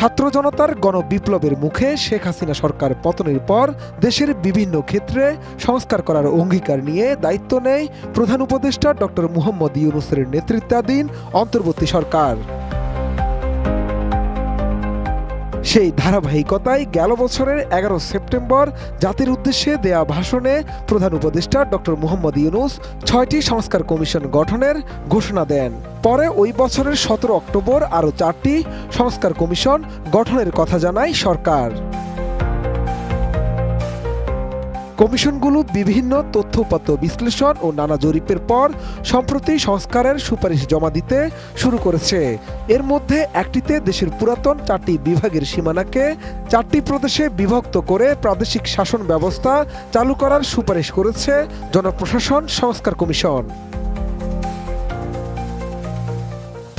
ছাত্র জনতার গণবিপ্লবের মুখে শেখ হাসিনা সরকার পতনের পর দেশের বিভিন্ন ক্ষেত্রে সংস্কার করার অঙ্গীকার নিয়ে দায়িত্ব নেয় প্রধান উপদেষ্টা ডক্টর মুহম্মদ ইউনুসের নেতৃত্বাধীন অন্তর্বর্তী সরকার। সেই ধারাবাহিকতায় গেল বছরের এগারো সেপ্টেম্বর জাতির উদ্দেশ্যে দেয়া ভাষণে প্রধান উপদেষ্টা ডক্টর মুহম্মদ ইউনুস ছয়টি সংস্কার কমিশন গঠনের ঘোষণা দেন। পরে ওই বছরের সতেরো অক্টোবর আরও চারটি সংস্কার কমিশন গঠনের কথা জানায় সরকার। কমিশনগুলো বিভিন্ন তথ্যপত্র বিশ্লেষণ ও নানা জরিপের পর সম্প্রতি সংস্কারের সুপারিশ জমা দিতে শুরু করেছে। এর মধ্যে একটিতে দেশের পুরাতন চারটি বিভাগের সীমানাকে চারটি প্রদেশে বিভক্ত করে প্রাদেশিক শাসন ব্যবস্থা চালু করার সুপারিশ করেছে জনপ্রশাসন সংস্কার কমিশন।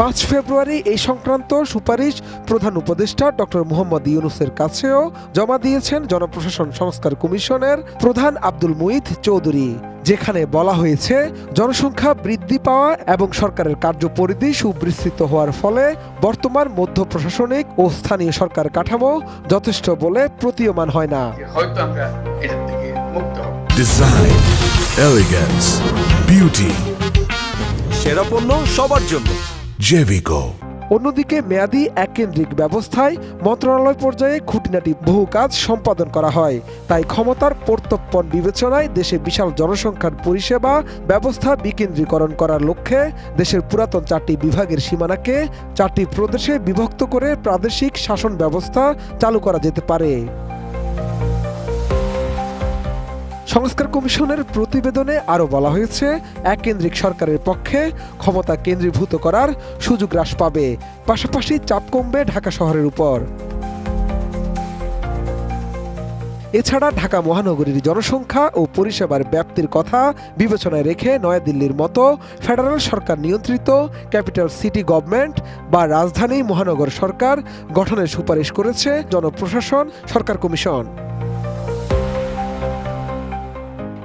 পাঁচ ফেব্রুয়ারি এই সংক্রান্ত সুপারিশ প্রধান উপদেষ্টা ডক্টর মুহম্মদ ইউনুসের কাছেও জমা দিয়েছেন জনপ্রশাসন সংস্কার কমিশনের প্রধান আব্দুল মুইদ চৌধুরী যেখানে বলা হয়েছে জনসংখ্যা বৃদ্ধি পাওয়া এবং সরকারের কার্যপরিধি সুবিস্তৃত হওয়ার ফলে বর্তমান মধ্য প্রশাসনিক ও স্থানীয় সরকার কাঠামো যথেষ্ট বলে প্রতীয়মান হয় না। যে হয়তো আমরা এটার থেকে মুক্ত হব। ডিজাইন এলিগেন্স বিউটি সেরা পণ্য সবার জন্য। জেভিকো অন্যদিকে মেয়াদি এককেন্দ্রিক ব্যবস্থায় মন্ত্রণালয় পর্যায়ে খুঁটিনাটি বহু কাজ সম্পাদন করা হয়। তাই ক্ষমতার প্রত্যর্পণ বিবেচনায় দেশে বিশাল জনসংখ্যার পরিষেবা ব্যবস্থা বিকেন্দ্রীকরণ করার লক্ষ্যে দেশের পুরাতন চারটি বিভাগের সীমানাকে চারটি প্রদেশে বিভক্ত করে প্রাদেশিক শাসন ব্যবস্থা চালু করা যেতে পারে। সংস্কার কমিশনের প্রতিবেদনে আরও বলা হয়েছে, এককেন্দ্রিক সরকারের পক্ষে ক্ষমতা কেন্দ্রীভূত করার সুযোগ হ্রাস পাবে, পাশাপাশি চাপ কমবে ঢাকা শহরের উপর। এছাড়া ঢাকা মহানগরীর জনসংখ্যা ও পরিষেবার ব্যাপ্তির কথা বিবেচনায় রেখে নয়াদিল্লির মতো ফেডারেল সরকার নিয়ন্ত্রিত ক্যাপিটাল সিটি গভর্নমেন্ট বা রাজধানী মহানগর সরকার গঠনের সুপারিশ করেছে জনপ্রশাসন সরকার কমিশন।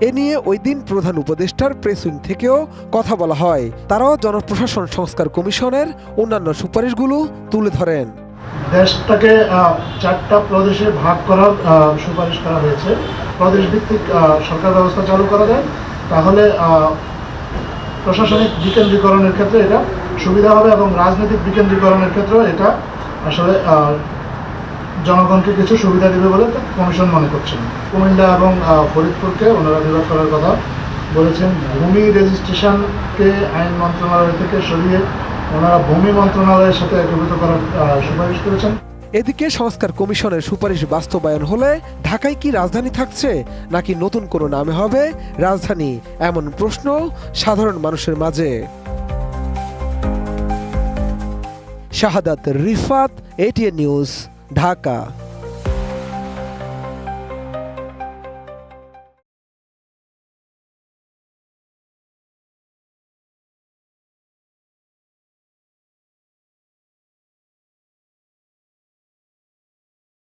এ নিয়ে ওই দিন প্রধান উপদেষ্টার প্রেস উইং থেকেও কথা বলা হয়। তারাও জনপ্রশাসন সংস্কার কমিশনের অন্যান্য সুপারিশগুলো তুলে ধরেন। দেশটাকে চারটা প্রদেশে ভাগ করার সুপারিশ করা হয়েছে। প্রদেশ ভিত্তিক সরকার ব্যবস্থা চালু করা যায়। তাহলে প্রশাসনিক বিকেন্দ্রীকরণের ক্ষেত্রে এটা সুবিধা হবে এবং রাজনৈতিক বিকেন্দ্রীকরণের ক্ষেত্রেও এটা আসলে জনগণকে কিছু সুবিধা দেবে বলে কমিশন মনে করছেন কুমিল্লা এবং ফরিদপুরকে ওনারা বিভাগ করার কথা বলেছেন। ভূমি রেজিস্ট্রেশনকে আইন মন্ত্রণালয় থেকে সরিয়ে ওনারা ভূমি মন্ত্রণালয়ের সাথে একীভূত করার সুপারিশ করেছেন। এদিকে সংস্কার কমিশনের সুপারিশ বাস্তবায়ন হলে ঢাকায় কি রাজধানী থাকছে নাকি নতুন কোনো নামে হবে? রাজধানী, এমন প্রশ্ন সাধারণ মানুষের মাঝে। Shahadat Rifat ATN News Dhaka